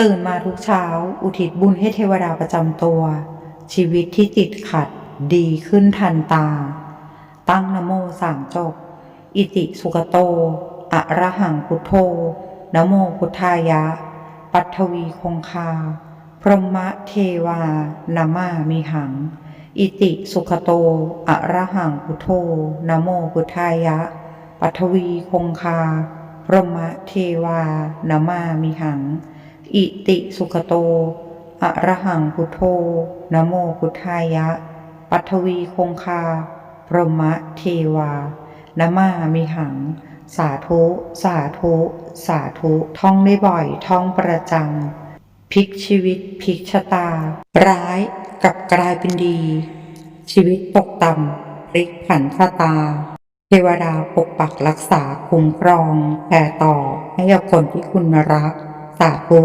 ตื่นมาทุกเช้า อุทิศบุญให้เทวดาประจำตัว ชีวิตที่ติดขัดดีขึ้นทันตา ตั้งนโมสามจบ อิติสุกโต อะระหังพุทโธนโมพุทธายะ ปัทวีคงคา พรหมเทวานามามิหัง อิติสุขโต อะระหังพุทโธนโมพุทธายะ ปัทวีคงคา พรหมเทวานามามิหัง อิติสุขโต อระหังพุทโธนโมพุทธายะ ปัทวีคงคา พรหมเทวานามามิหัง สาธุ สาธุ สาธุ ท่องได้บ่อย ท่องประจำพลิกชีวิตพลิกชะตา ร้ายกลับกลายเป็นดี ชีวิตตกต่ำพลิกผันชะตา เทวดาปกปักรักษาคุ้มครองแผ่ต่อให้กับคนที่คุณรัก สาธุ